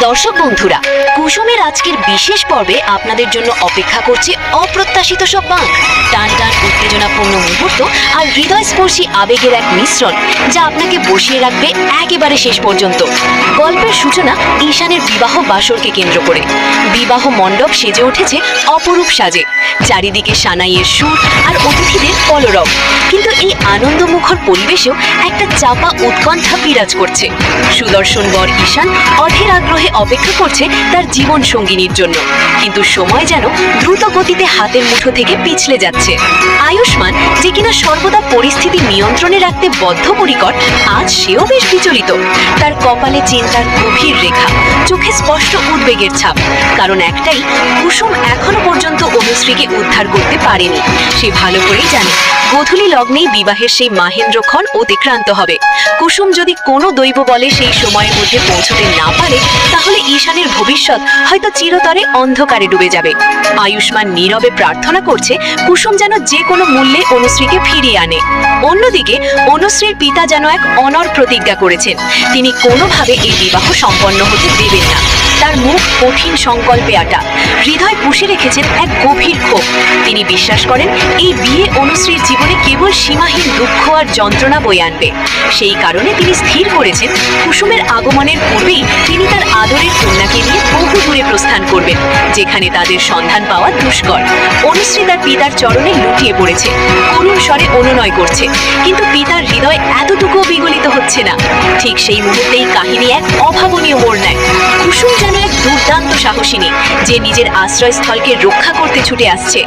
দর্শক বন্ধুরা, কুসুমের আজকের বিশেষ পর্বে আপনাদের জন্য অপেক্ষা করছে অপ্রত্যাশিত সব বাঁক। টান টান উত্তেজনাপূর্ণ মুহূর্ত আর হৃদয়স্পর্শী আবেগের এক মিশ্রণ যা আপনাকে বসিয়ে রাখবে একেবারে শেষ পর্যন্ত। গল্পের সূচনা ঈশানের বিবাহ বাসরকে কেন্দ্র করে। বিবাহ মণ্ডপ সেজে উঠেছে অপরূপ সাজে। চারিদিকে সানাইয়ের সুর আর অতিথিদের কলরব। কিন্তু এই আনন্দমুখর পরিবেশেও একটা চাপা উৎকণ্ঠা বিরাজ করছে। সুদর্শন বর ঈশান অধীর আগ্রহে অপেক্ষা করছে তার জীবন সঙ্গিনীর জন্য। কিন্তু সময় যেন দ্রুত গতিতে হাতের মুঠো থেকে পিছলে যাচ্ছে। আয়ুষ্মান, যে কিনা সর্বদা পরিস্থিতি নিয়ন্ত্রণে রাখতে বদ্ধপরিকর, আজ সেও বেশ বিচলিত। তার কপালে চিন্তার গভীর রেখা, চোখে স্পষ্ট উদ্বেগের ছাপ। কারণ একটাই, কুসুম এখনও পর্যন্ত অনুশ্রীকে উদ্ধার করতে পারেনি। সে ভালো করেই জানে, গোধূলি লগ্নেই বিবাহের সেই মাহেন্দ্রক্ষণ অতিক্রান্ত হবে। কুসুম যদি কোনো দৈব বলে সেই সময়ের মধ্যে পৌঁছতে না পারে তাহলে ঈশানের ভবিষ্যৎ হয়তো চিরতরে অন্ধকারে ডুবে যাবে। আয়ুষ্মান নীরবে প্রার্থনা করছে, কুসুম যেন যে কোনো মূল্যে অনুশ্রীকে ফিরিয়ে আনে। অন্যদিকে, অনুশ্রীর পিতা যেন এক অনর প্রতিজ্ঞা করেছেন। তিনি কোনোভাবে এই বিবাহ সম্পন্ন হতে দেবেন না। মুখ কঠিন সংকল্পে আটা। হৃদয় পুষে রেখেছেন এক গভীর ক্ষোভ। তিনি বিশ্বাস করেন, এই বিয়ে অনুশ্রীর জীবনে কেবল সীমাহীন দুঃখ আর যন্ত্রণা বয়ে আনবে। সেই কারণে তিনি স্থির করেছেন, কুসুমের আগমনের পূর্বেই তিনি তার আদরের কন্যাকে নিয়ে বহু দূরে প্রস্থান করবেন, যেখানে তাদের সন্ধান পাওয়া দুষ্কর। অনুশ্রী তার পিতার চরণে লুটিয়ে পড়েছে, করুণ স্বরে অনুনয় করছে, কিন্তু পিতার হৃদয় এতটুকুও বিগলিত হচ্ছে না। ঠিক সেই মুহূর্তেই কাহিনী এক অভাবনীয় মোড় নেয়। কুসুম যেন tú. দুর্দান্ত সাহসিনী যে নিজের আশ্রয়স্থলকে রক্ষা করতে ছুটে আসছে।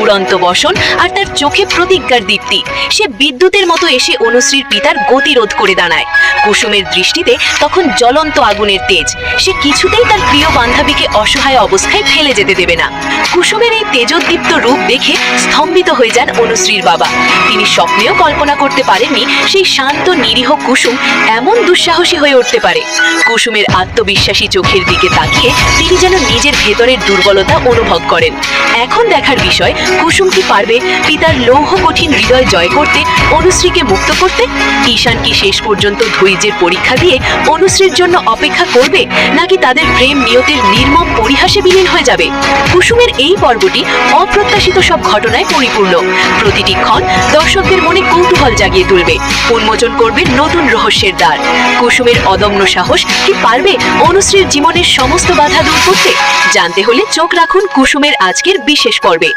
উড়ন্ত বসন আর তার চোখে প্রতিজ্ঞার দীপ্তি। সে বিদ্যুতের মতো এসে অনুশ্রীর পিতার গতিরোধ করে দাঁড়ায়। কুসুমের দৃষ্টিতে তখন জ্বলন্ত আগুনের তেজ। সে কিছুতেই তার প্রিয় বান্ধবীকে অসহায় অবস্থায় ফেলে যেতে দেবে না। কুসুমের এই তেজোদ্দীপ্ত রূপ দেখে স্তম্ভিত হয়ে যান অনুশ্রীর বাবা। তিনি স্বপ্নেও কল্পনা করতে পারেননি সেই শান্ত, নিরীহ কুসুম এমন দুঃসাহসী হয়ে উঠতে পারে। কুসুমের আত্মবিশ্বাসী চোখের দিকে তাকিয়ে তিনি যেন নিজের ভেতরের দুর্বলতা অনুভব করেন। এখন দেখার বিষয়, কুসুম কি পারবে পিতার লৌহ কঠিন হৃদয় জয় করতে, অনুশ্রীকে মুক্ত করতে? ঈশান কি শেষ পর্যন্ত ধৈর্যের পরীক্ষা দিয়ে অনুশ্রীর জন্য অপেক্ষা করবে, নাকি তাদের প্রেম নিয়তের নির্মম পরিহাসে বিলীন হয়ে যাবে? কুসুমের এই পর্বটি অপ্রত্যাশিত সব ঘটনায় পরিপূর্ণ। প্রতিটি ক্ষণ দর্শকদের মনে কৌতূহল জাগিয়ে তুলবে। উন্মোচন করবে নতুন রহস্যের দ্বার। কুসুমের অদম্য সাহস কি পারবে অনুশ্রীর জীবনের সমস্ত বাধা দূর করতে জানতে হলে চোখ রাখুন কুসুমের আজকের বিশেষ পর্বে।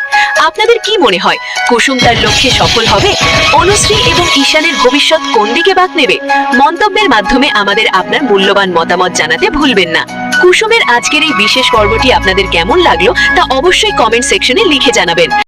আপনাদের কি মনে হয়, কুসুম তার লক্ষ্যে সফল হবে? অনুশ্রী এবং ঈশানের ভবিষ্যৎ কোন দিকে বাক নেবে? মন্তব্যের মাধ্যমে আমাদের আপনার মূল্যবান মতামত জানাতে ভুলবেন না। কুসুমের আজকের এই বিশেষ পর্বটি আপনাদের কেমন লাগল তা অবশ্যই কমেন্ট সেকশনে লিখে জানাবেন।